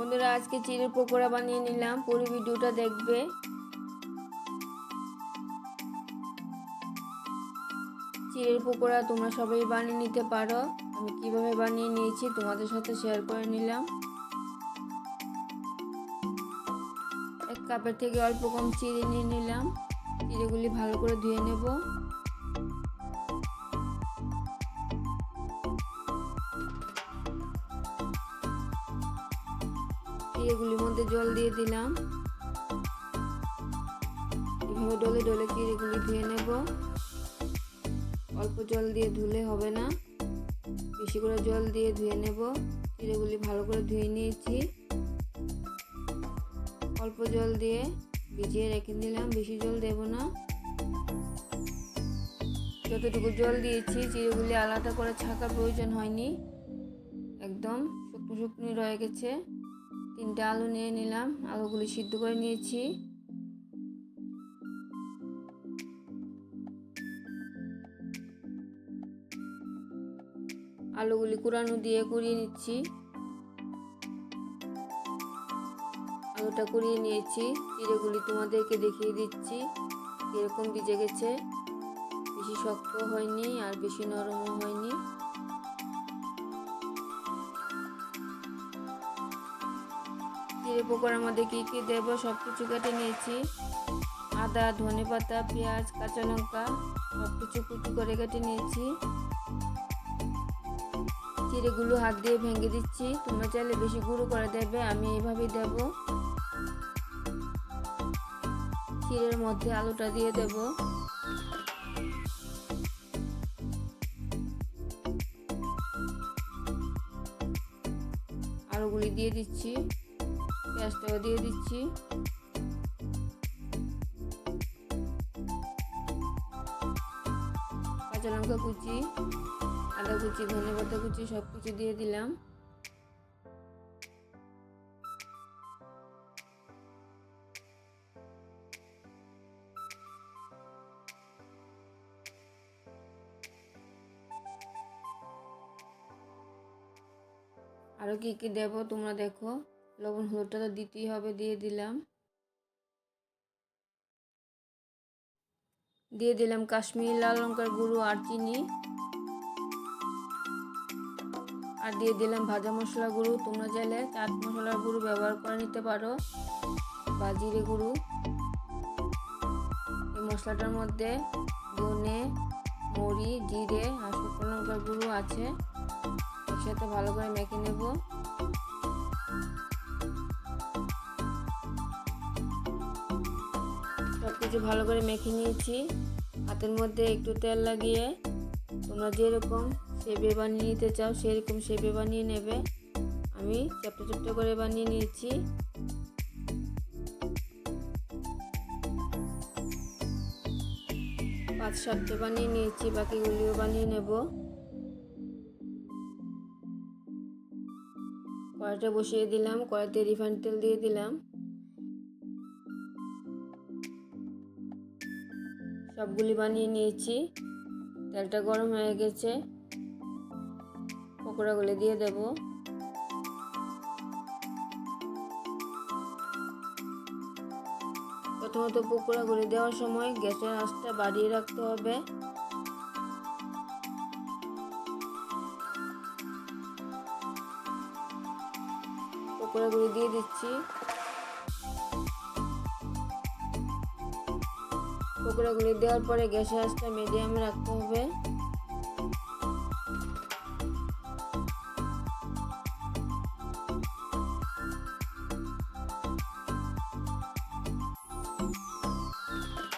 বন্ধুরা, আজকে চিড়ের পকোড়া বানিয়ে নিলাম। পুরো ভিডিওটা দেখবে। চিড়ের পকোড়া তোমরা সবাই বানিয়ে নিতে পারো। আমি কীভাবে বানিয়ে নিয়েছি তোমাদের সাথে শেয়ার করে নিলাম। এক কাপের থেকে অল্প কম চিড়ে নিয়ে নিলাম। চিড়েগুলি ভালো করে ধুয়ে নেব। চিড়েগুলির মধ্যে জল দিয়ে দিলাম। এভাবে ডলে ডলে চিড়েগুলি ধুয়ে নেব? অল্প জল দিয়ে ধুলে হবে না। বেশি করে জল দিয়ে ধুয়ে নেব। চিড়েগুলি ভালো করে ধুয়ে নিয়েছি। অল্প জল দিয়ে ভিজিয়ে রেখে দিলাম। বেশি জল দেব না। যতটুকু জল দিয়েছি চিড়েগুলি আলাদা করে ছাকার প্রয়োজন হয়নি। একদম শুকনো শুকনো রয়ে গেছে। তিনটা আলু নিয়ে নিলাম, আলুগুলি সিদ্ধ করে নিয়েছি। আলুগুলি কুড়ানো দিয়ে কুড়িয়ে নিচ্ছি। আলুটা কুড়িয়ে নিয়েছি চিড়েগুলি তোমাদেরকে দেখিয়ে দিচ্ছি এরকম ভিজে গেছে। বেশি শক্ত হয়নি আর বেশি নরমও হয়নি। চিড়ে পকোড়ার মধ্যে কী কী দেবো সব কিছু কেটে নিয়েছি। আদা ধনে পাতা পেঁয়াজ, কাঁচা লঙ্কা সব কিছু কুচি করে কেটে নিয়েছি। চিড়েগুলো হাত দিয়ে ভেঙে দিচ্ছি। তোমরা চাইলে বেশি গুঁড়ো করে দেবে, আমি এইভাবেই দেব। চিড়ের মধ্যে আলুটা দিয়ে দেব। আলুগুলি দিয়ে দিচ্ছি। পেঁয়াজটাও দিয়ে দিচ্ছি। কাঁচা লঙ্কা কুচি, আদা কুচি, ধনে পাতা কুচি সব কিছু দিয়ে দিলাম। আরও কী কী দেবো তোমরা দেখো। লবণ হলুদটা তো দিতেই হবে, দিয়ে দিলাম। দিয়ে দিলাম কাশ্মীরি লাল লঙ্কার গুঁড়ো আর চিনি। আর দিয়ে দিলাম ভাজা মশলা গুঁড়ো, তোমরা চাইলে চাট মশলার গুঁড়ো ব্যবহার করে নিতে পারো, বা জিরে গুঁড়ো। এই মশলাটার মধ্যে ধনে মরি জিরে আর শুকনো লঙ্কার গুঁড়ো আছে, একসাথে ভালো করে মেখে নেব। সব ভালো করে মেখে নিয়েছি। হাতের মধ্যে একটু তেল লাগিয়ে তোমরা যেরকম শেপে বানিয়ে নিতে চাও, সেরকম শেপে বানিয়ে নেবে। আমি চ্যাপটা চ্যাপটা করে বানিয়ে নিয়েছি। পাঁচ সাতটা বানিয়ে নিয়েছি, বাকিগুলিও বানিয়ে নেব। কড়াইটা বসিয়ে দিলাম, কড়াইতে রিফাইন তেল দিয়ে দিলাম। সবগুলি বানিয়ে নিয়েছি। তেলটা গরম হয়ে গেছে। পকোড়াগুলি দিয়ে দেব। প্রথমত পকোড়াগুলি দেওয়ার সময় গ্যাসের আঁচটা বাড়িয়ে রাখতে হবে। পকোড়াগুলি দিয়ে দিচ্ছি। পকোড়াগুলি দেওয়ার পরে গ্যাসের আঁচটা মিডিয়ামে রাখতে হবে।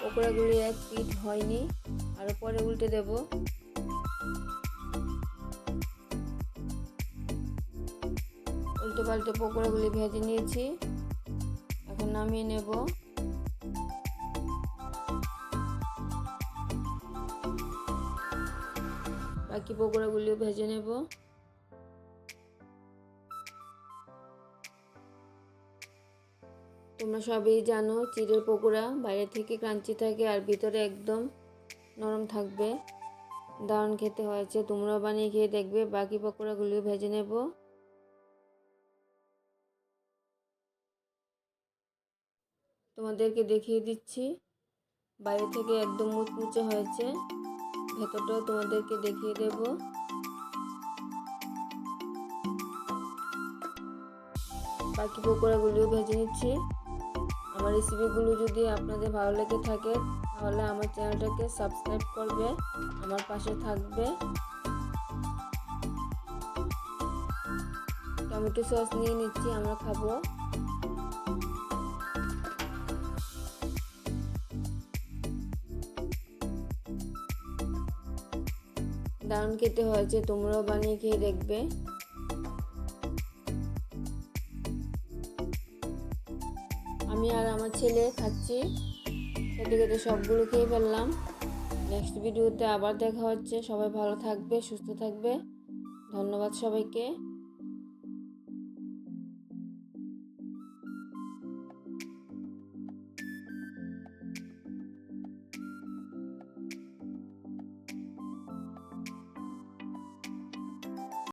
পকোড়াগুলি এক পিঠ হয়নি আরও পরে উল্টে দেব। উল্টে পাল্টে পকোড়াগুলি ভেজে নিয়েছি, এখন নামিয়ে নেব। বাকি পকোড়াগুলিও ভেজে নেব। তোমরা সবই জানো চিড়ের পকোড়া বাইরে থেকে ক্রাঞ্চি থাকে আর ভিতরে একদম নরম থাকবে। দারুণ খেতে হয়েছে তোমরা বানিয়ে খেয়ে দেখবে। বাকি পকোড়াগুলিও ভেজে নেব। তোমাদেরকে দেখিয়ে দিচ্ছি, বাইরে থেকে একদম মুচমুচে হয়েছে। ভেতরটাও তোমাদেরকে দেখিয়ে দেব। বাকি পকোড়াগুলিও ভেজে নিচ্ছি। আমার রেসিপিগুলো যদি আপনাদের ভালো লেগে থাকে, তাহলে আমার চ্যানেলটাকে সাবস্ক্রাইব করবে, আমার পাশে থাকবে। টমেটো সস নিয়ে নিচ্ছি, আমরা খাব। দারুণ খেতে হয়েছে, তোমরাও বানিয়ে খেয়ে দেখবে। আমি আর আমার ছেলে খাচ্ছি, খেতে খেতে সবগুলো খেয়ে ফেললাম। নেক্সট ভিডিওতে আবার দেখা হচ্ছে, সবাই ভালো থাকবে, সুস্থ থাকবে। ধন্যবাদ সবাইকে।